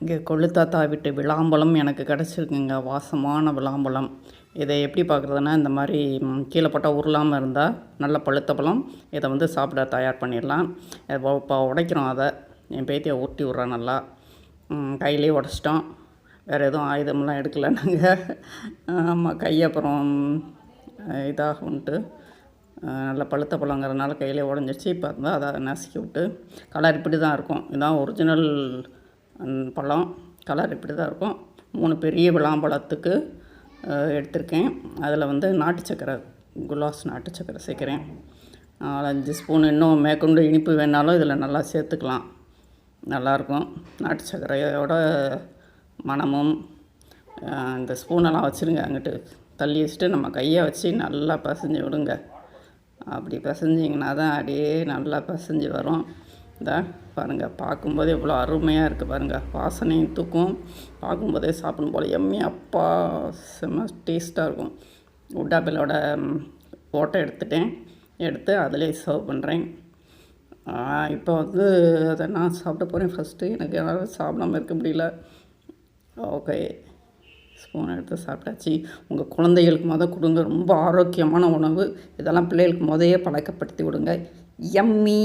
இங்கே கொள்ளுத்தாத்தா வீட்டு விளாம்பழம் எனக்கு கிடச்சிருக்குங்க வாசமான விளாம்பழம். இதை எப்படி பார்க்குறதுனா இந்த மாதிரி ம், கீழே போட்டால் உருளாமல் இருந்தால் நல்ல பழுத்த பழம். இதை வந்து சாப்பிட தயார் பண்ணிடலாம். இப்போ உடைக்கிறோம் அதை. என் பேத்தியை ஊட்டி விட்றேன் நல்லா. கையிலேயே கையிலே உடச்சிட்டோம். வேறு எதுவும் ஆயுதம்லாம் எடுக்கல நாங்கள் ஆமாம் கை அப்புறம் இதாகும்ட்டு. நல்ல பழுத்த பழங்கிறதுனால கையிலே உடஞ்சிருச்சு. இப்போ இருந்தால் அதை நசுக்கி விட்டு கலர் இப்படி தான் இருக்கும். இதான் ஒரிஜினல் பழம் கலர் இப்படி தான் இருக்கும். மூணு பெரிய விளாம்பழத்துக்கு எடுத்திருக்கேன். அதில் வந்து நாட்டு சக்கரை குலாஸ் நாட்டு சக்கரை சேர்க்குறேன். நாலஞ்சு ஸ்பூன் இன்னும் மேற்கொண்டு இனிப்பு வேணாலும் இதில் நல்லா சேர்த்துக்கலாம். நல்லாயிருக்கும். நாட்டு சர்க்கரையோட மணமும் இந்த ஸ்பூனெல்லாம் வச்சுருங்க. அங்கிட்டு தள்ளி வச்சுட்டு நம்ம கையை வச்சு நல்லா பசைஞ்சு விடுங்க. அப்படி பசைஞ்சிங்கன்னா தான் அப்படியே நல்லா பசைஞ்சு வரும். இந்த பாருங்கள் பார்க்கும்போதே இவ்வளோ அருமையாக இருக்குது பாருங்கள் வாசனையும் தூக்கும். பார்க்கும்போதே சாப்பிடும் போல் எம்மி அப்பா செம்ம டேஸ்ட்டாக இருக்கும். உட்டாப்பிலோட ஓட்டை எடுத்துட்டேன். எடுத்து அதிலே சர்வ் பண்ணுறேன் இப்போ வந்து அதை நான் சாப்பிட போகிறேன் ஃபஸ்ட்டு எனக்கு என்னால் சாப்பிடாம இருக்க முடியல. ஓகே. ஸ்பூன் எடுத்து சாப்பிட்டாச்சு. உங்கள் குழந்தைகளுக்கு மொதல் கொடுங்க. ரொம்ப ஆரோக்கியமான உணவு. இதெல்லாம் பிள்ளைகளுக்கு முதையே பழக்கப்படுத்தி விடுங்க. எம்மி